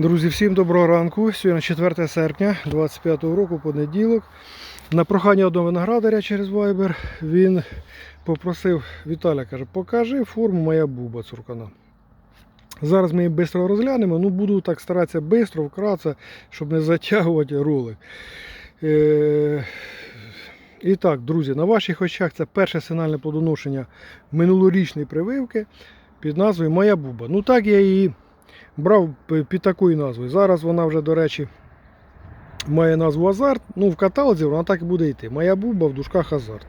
Друзі, всім доброго ранку. Сьогодні 4 серпня 25 року, понеділок. На прохання одного виноградаря через Viber він попросив Віталя, каже, покажи форму моя буба цуркана. Зараз ми її швидко розглянемо. Ну, буду так старатися швидко, вкратце, щоб не затягувати ролик. Е- і так, друзі, на ваших очах це перше сигнальне плодоношення минулорічної прививки під назвою Моя буба. Ну так я її брав під такою назвою. Зараз вона вже, до речі, має назву Азарт. Ну, в каталозі вона так і буде йти. Моя буба в дужках Азарт.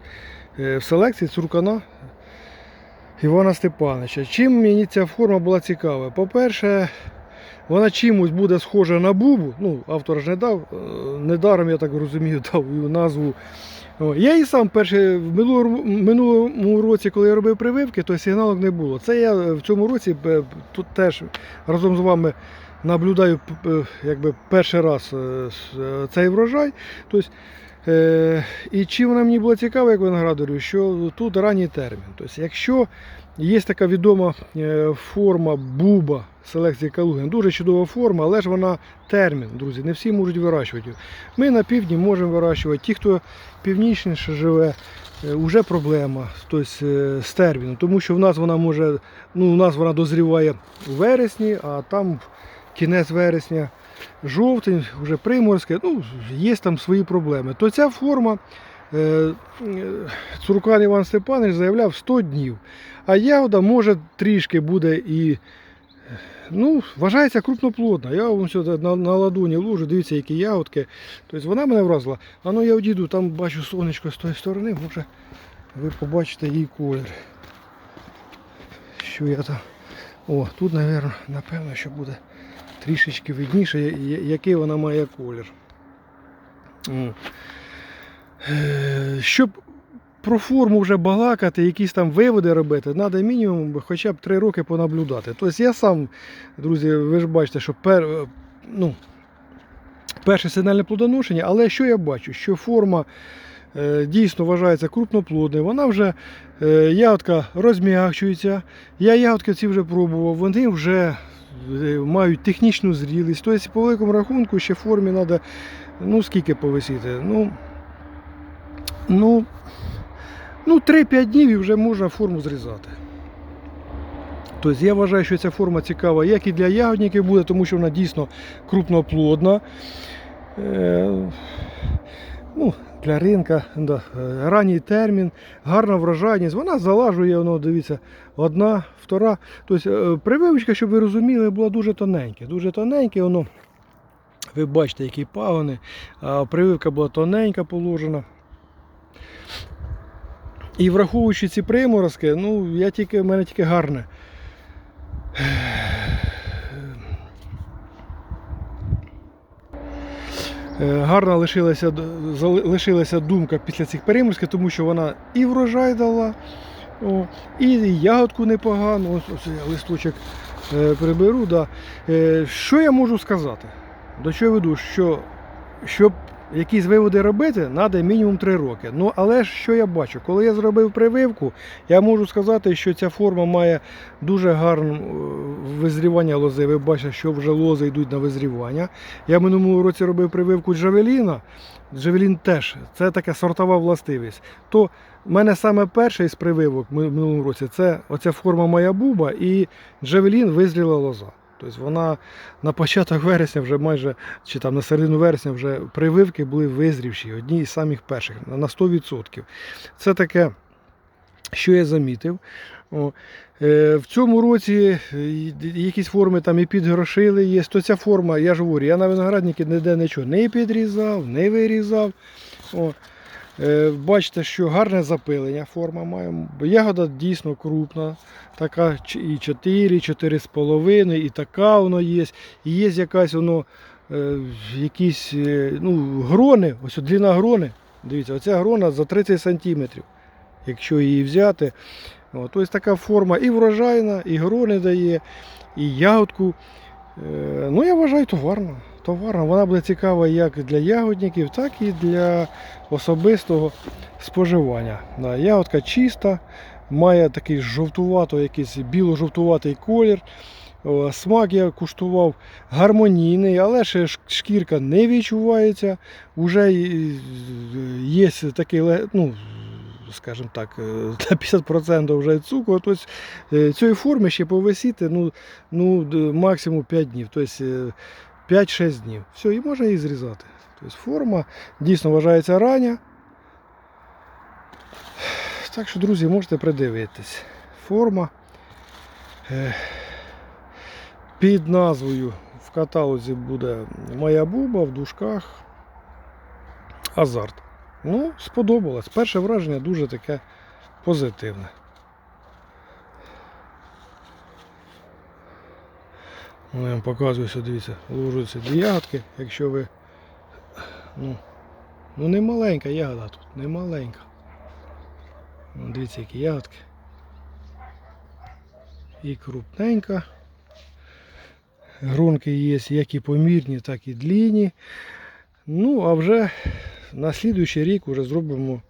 Е, В селекції цуркана Івана Степановича. Чим мені ця форма була цікава? По-перше, вона чимось буде схожа на бубу. Ну, автор ж не дав, е, недаром, я так розумію, дав назву. Я і сам перший в минулому, році, коли я робив прививки, то сигналок не було. Це я в цьому році е, тут теж разом з вами наблюдаю п- якби перший раз е, е, цей врожай. Тобто, е, і чим вона мені була цікава, як виноградарю, що тут ранній термін. Тобто, якщо є така відома е, форма буба селекції Калугин, дуже чудова форма, але ж вона термін, друзі, не всі можуть вирощувати. Ми на півдні можемо вирощувати. Ті, хто північніше живе, вже проблема тобто, е, з терміном, тому що в нас вона може, ну, у нас вона дозріває у вересні, а там кінець вересня, жовтень, вже приморське, ну, є там свої проблеми. То ця форма е, е, Цуркан Іван Степанович заявляв 100 днів. А ягода може трішки буде і ну, вважається крупноплодна. Я вам сюди на, на ладоні ложу, дивіться, які ягодки. Тобто вона мене вразила. А ну я одійду, там бачу сонечко з тої сторони, може ви побачите її колір. Що я там. О, тут, напевно, напевно, що буде трішечки видніше, який вона має колір. Е, Щоб про форму вже балакати, якісь там виводи робити, треба мінімум хоча б 3 роки понаблюдати. Тобто я сам, друзі, ви ж бачите, що пер, е, ну, перше сигнальне плодоношення, але що я бачу? Що форма е, дійсно вважається крупноплодною, вона вже ягодка розм'якчується. Я ягодки ці вже пробував, вони вже мають технічну зрілість. Тобто, по великому рахунку, ще формі треба, ну скільки повисіти? Ну, ну, ну 3-5 днів і вже можна форму зрізати. Тобто я вважаю, що ця форма цікава як і для ягодників буде, тому що вона дійсно крупноплодна. Е, ну, для ринка, да, е, ранній термін, гарна врожайність. Вона залажує, воно, дивіться, одна, втора. Тобто е, прививочка, щоб ви розуміли, була дуже тоненька. Дуже тоненьке, воно, ви бачите, які пагони. А прививка була тоненька положена. І враховуючи ці приморозки, ну, я тільки, в мене тільки гарне. Е, Гарна лишилася, лишилася думка після цих переморозків, тому що вона і врожай дала, о, і ягодку непогану. Ось, ось я листочок е, приберу. Да. Е, що я можу сказати? До чого веду? Що, щоб якісь виводи робити, треба мінімум 3 роки. Ну, але ж що я бачу? Коли я зробив прививку, я можу сказати, що ця форма має дуже гарне е, визрівання лози. Ви бачите, що вже лози йдуть на визрівання. Я минулому році робив прививку Джавеліна. Джавелін теж це така сортова властивість. То в мене саме перший з прививок в минулому році це оця форма моя буба і Джавелін визріла лоза. Тобто вона на початок вересня, вже майже чи там на середину вересня вже прививки були визрівші, одні із самих перших на 100%. Це таке, що я замітив. О, е, в цьому році е, якісь форми там і підгрошили є. То ця форма, я ж говорю, я на виноградники ніде нічого не підрізав, не вирізав. О, бачите, що гарне запилення форма має. Ягода дійсно крупна, така і 4, і 4,5, і така воно є. І є якась воно, е, якісь е, ну, грони, ось длина грони. Дивіться, оця грона за 30 сантиметрів, якщо її взяти. О, тобто така форма і врожайна, і грони дає, і ягодку. Е, ну, я вважаю, товарна. Товарна. Вона буде цікава як для ягодників, так і для особистого споживання. Ягодка чиста, має такий жовтувато, якийсь біло-жовтуватий колір. Смак я куштував гармонійний, але ще шкірка не відчувається. Уже є такий, ну, скажімо так, е, на 50% вже цукру. Тобто е, цієї форми ще повисіти ну, ну, максимум 5 днів, тобто е, 5-6 днів. Все, і можна її зрізати. Тобто форма дійсно вважається рання. Так що, друзі, можете придивитись. Форма. Е, Під назвою в каталозі буде Моя буба в дужках Азарт. Ну, сподобалось. Перше враження дуже таке позитивне. Я вам показую, дивіться, ложуться дві ягодки, якщо ви. Ну, ну не маленька ягода тут, не маленька. Ну, дивіться, які ягодки. І крупненька. Гронки є як і помірні, так і длінні. Ну, а вже на слідуючий рік вже зробимо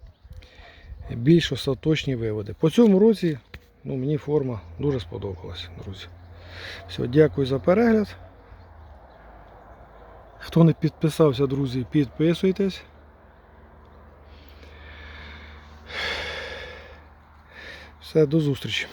більш остаточні виводи. По цьому році ну, мені форма дуже сподобалась, друзі. Все, дякую за перегляд. Хто не підписався, друзі, підписуйтесь. Все, до зустрічі.